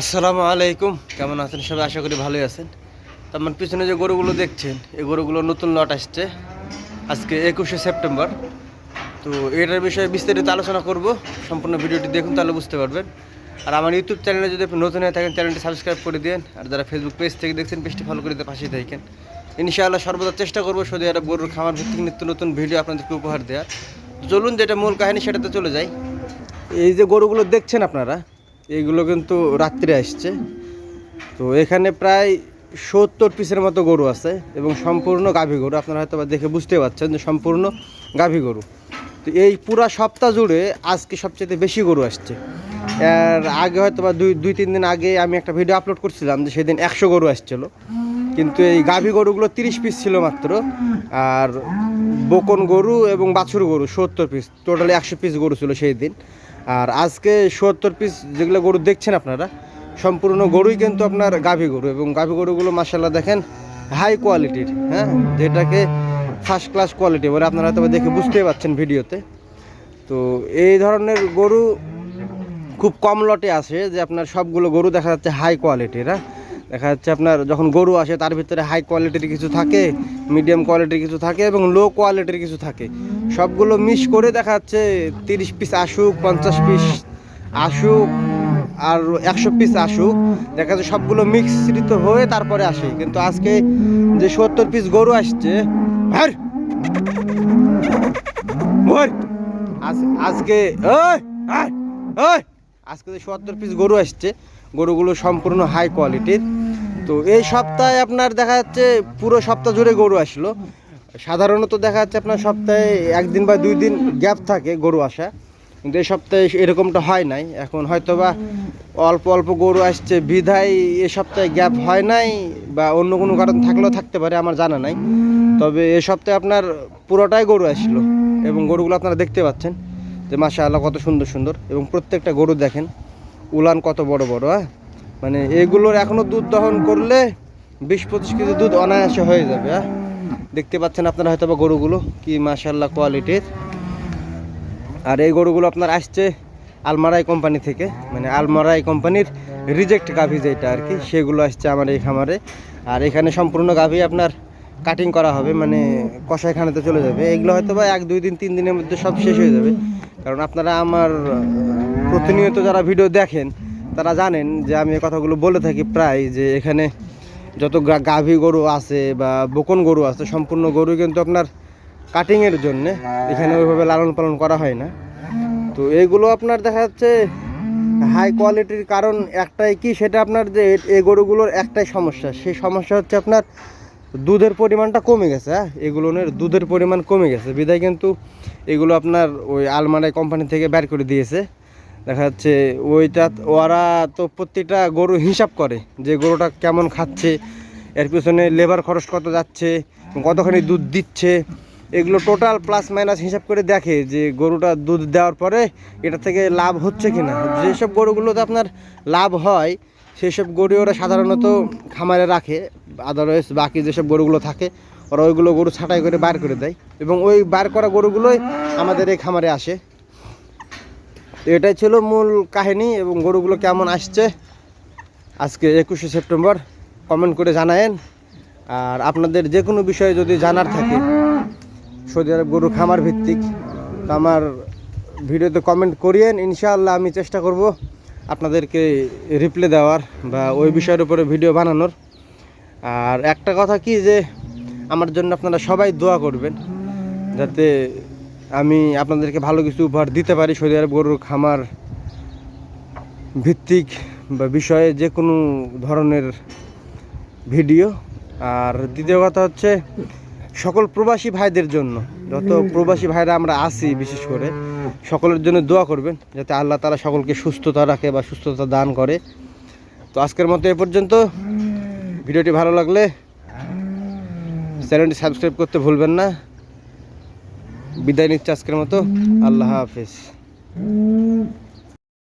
আসসালামু আলাইকুম। কেমন আছেন? সবাই আশা করি ভালোই আছেন। তো আমার পিছনে যে গরুগুলো দেখছেন, এই গরুগুলো নতুন লট আসছে। আজকে একুশে সেপ্টেম্বর। তো এটার বিষয়ে বিস্তারিত আলোচনা করব। সম্পূর্ণ ভিডিওটি দেখুন, তাহলে বুঝতে পারবেন। আর আমার ইউটিউব চ্যানেলে যদি আপনি নতুন হয়ে থাকেন, চ্যানেলটি সাবস্ক্রাইব করে দিন আর যারা ফেসবুক পেজ থেকে দেখছেন, পেজটি ফলো করে পাশেই থাকেন। ইনশাআল্লাহ সর্বদা চেষ্টা করব সৌদি আরব গরুর খামার ভিত্তিক নিত্য নতুন ভিডিও আপনাদেরকে উপহার দেওয়ার। চলুন, যেটা মূল কাহিনী, সেটাতে চলে যাই। এই যে গরুগুলো দেখছেন আপনারা এইগুলো কিন্তু রাত্রে আসছে। তো এখানে প্রায় সত্তর পিসের মতো গরু আছে এবং সম্পূর্ণ গাভী গরু। আপনারা হয়তো দেখে বুঝতে পারছেন যে সম্পূর্ণ গাভী গরু। তো এই পুরা সপ্তাহ জুড়ে আজকে সবচেয়ে বেশি গরু আসছে। এর আগে হয়তো বা দুই দুই, তিন দিন আগে আমি একটা ভিডিও আপলোড করছিলাম যে সেদিন একশো গরু আসছিল। কিন্তু এই গাভী গরুগুলো তিরিশ পিস ছিল মাত্র। আর বকন গরু এবং বাছুর গরু সত্তর পিস। টোটালি একশো পিস গরু ছিল সেই দিন। আর আজকে সত্তর পিস যেগুলো গরু দেখছেন আপনারা, সম্পূর্ণ গরুই কিন্তু আপনার গাভী গরু এবং গাভী গরুগুলো মাসাল্লাহ দেখেন হাই কোয়ালিটির হ্যাঁ? যেটাকে ফার্স্ট ক্লাস কোয়ালিটি বলে আপনারা তবে দেখে বুঝতেই পারছেন ভিডিওতে। তো এই ধরনের গরু খুব কম লটে আসে যে আপনার সবগুলো গরু দেখা যাচ্ছে হাই কোয়ালিটির হ্যাঁ? দেখা যাচ্ছে আপনার যখন গরু আসে, তার ভিতরে হাই কোয়ালিটির কিছু থাকে মিডিয়াম কোয়ালিটির কিছু থাকে এবং লো কোয়ালিটির কিছু থাকে। সবগুলো মিশ করে দেখা যাচ্ছে তিরিশ পিস আসুক, পঞ্চাশ পিস আসুক আর একশো পিস আসুক, দেখা যাচ্ছে সবগুলো মিশ্রিত হয়ে তারপরে আসে। কিন্তু আজকে যে সত্তর পিস গরু আসছে আজকে আজকে যে সত্তর পিস গরু আসছে, গরুগুলো সম্পূর্ণ হাই কোয়ালিটির তো এই সপ্তাহে আপনার দেখা যাচ্ছে পুরো সপ্তাহ জুড়ে গরু আসলো। সাধারণত দেখা যাচ্ছে আপনার সপ্তাহে একদিন বা দুই দিন গ্যাপ থাকে গরু আসা। কিন্তু এই সপ্তাহে এরকমটা হয় নাই। এখন হয়তো বা অল্প অল্প গরু আসছে, বিধায় এ সপ্তাহে গ্যাপ হয় নাই বা অন্য কোনো কারণ থাকলেও থাকতে পারে আমার জানা নাই। তবে এ সপ্তাহে আপনার পুরোটাই গরু আসলো এবং গরুগুলো আপনারা দেখতে পাচ্ছেন যে মাসা আল্লাহ কত সুন্দর সুন্দর এবং প্রত্যেকটা গরু দেখেন। উলান কত বড় বড় হ্যাঁ? মানে এগুলোর এখনও দুধ দহন করলে বিশ পঁচিশ কেজি দুধ অনায়াসে হয়ে যাবে হ্যাঁ? দেখতে পাচ্ছেন আপনারা হয়তো বা গরুগুলো, কি মাশাল্লাহ কোয়ালিটির আর এই গরুগুলো আপনার আসছে আলমারাই কোম্পানি থেকে মানে আলমারাই কোম্পানির রিজেক্ট গাভি যেটা আর কি, সেগুলো আসছে আমার এই খামারে। আর এখানে সম্পূর্ণ গাভি আপনার কাটিং করা হবে মানে কষাইখানাতে চলে যাবে। এগুলো হয়তো বা এক, দুই দিন, তিন দিনের মধ্যে সব শেষ হয়ে যাবে। কারণ আপনারা আমার প্রতিনিয়ত যারা ভিডিও দেখেন তারা জানেন যে আমি কথাগুলো বলে থাকি প্রায় যে এখানে যত গাভী গরু আছে বা বকন গরু আছে, সম্পূর্ণ গরু কিন্তু আপনার কাটিংয়ের জন্য এখানে ওইভাবে লালন পালন করা হয় না। তো এইগুলো আপনার দেখা যাচ্ছে হাই কোয়ালিটির কারণ একটাই কি? সেটা আপনার যে এই গরুগুলোর একটাই সমস্যা। সেই সমস্যা হচ্ছে আপনার দুধের পরিমাণটা কমে গেছে হ্যাঁ? এগুলোর দুধের পরিমাণ কমে গেছে। বিদায় কিন্তু এগুলো আপনার ওই আলমারাই কোম্পানি থেকে বের করে দিয়েছে। দেখা যাচ্ছে ওইটা ওরা তো প্রত্যেকটা গরু হিসাব করে যে গরুটা কেমন খাচ্ছে, এর পিছনে লেবার খরচ কত যাচ্ছে, কতখানি দুধ দিচ্ছে। এগুলো টোটাল প্লাস মাইনাস হিসাব করে দেখে যে গরুটা দুধ দেওয়ার পরে এটা থেকে লাভ হচ্ছে কি না যেসব গরুগুলোতে আপনার লাভ হয় সেই সব গরু ওরা সাধারণত খামারে রাখে। আদারওয়াইজ বাকি যেসব গরুগুলো থাকে, ওরা ওইগুলো গরু ছাঁটাই করে বার করে দেয়। এবং ওই বার করা গরুগুলোই আমাদের এই খামারে আসে। তো এটাই ছিল মূল কাহিনী এবং গরুগুলো কেমন আসছে আজকে একুশে সেপ্টেম্বর। কমেন্ট করে জানায়েন। আর আপনাদের যে কোনো বিষয়ে যদি জানার থাকে, সৌদি আরব গরু খামার ভিত্তিক তো আমার ভিডিওতে কমেন্ট করিয়েন। ইনশাআল্লাহ আমি চেষ্টা করব আপনাদেরকে রিপ্লে দেওয়ার বা ওই বিষয়ের উপরে ভিডিও বানানোর। আর একটা কথা কি যে, আমার জন্য আপনারা সবাই দোয়া করবেন, যাতে আমি আপনাদেরকে ভালো কিছু উপহার দিতে পারি সৌদি আরব গরুর খামার ভিত্তিক বা বিষয়ে যে কোনো ধরনের ভিডিও। আর দ্বিতীয় কথা হচ্ছে, সকল প্রবাসী ভাইদের জন্য, যত প্রবাসী ভাইরা আমরা আছি বিশেষ করে, সকলের জন্য দোয়া করবেন যাতে আল্লাহ তালা সকলকে সুস্থতা রাখে বা সুস্থতা দান করে। তো আজকের মতো এ পর্যন্ত। ভিডিওটি ভালো লাগলে চ্যানেলটি সাবস্ক্রাইব করতে ভুলবেন না। বিদায় নিচ্ছে আজকের মতো। আল্লাহ হাফিজ।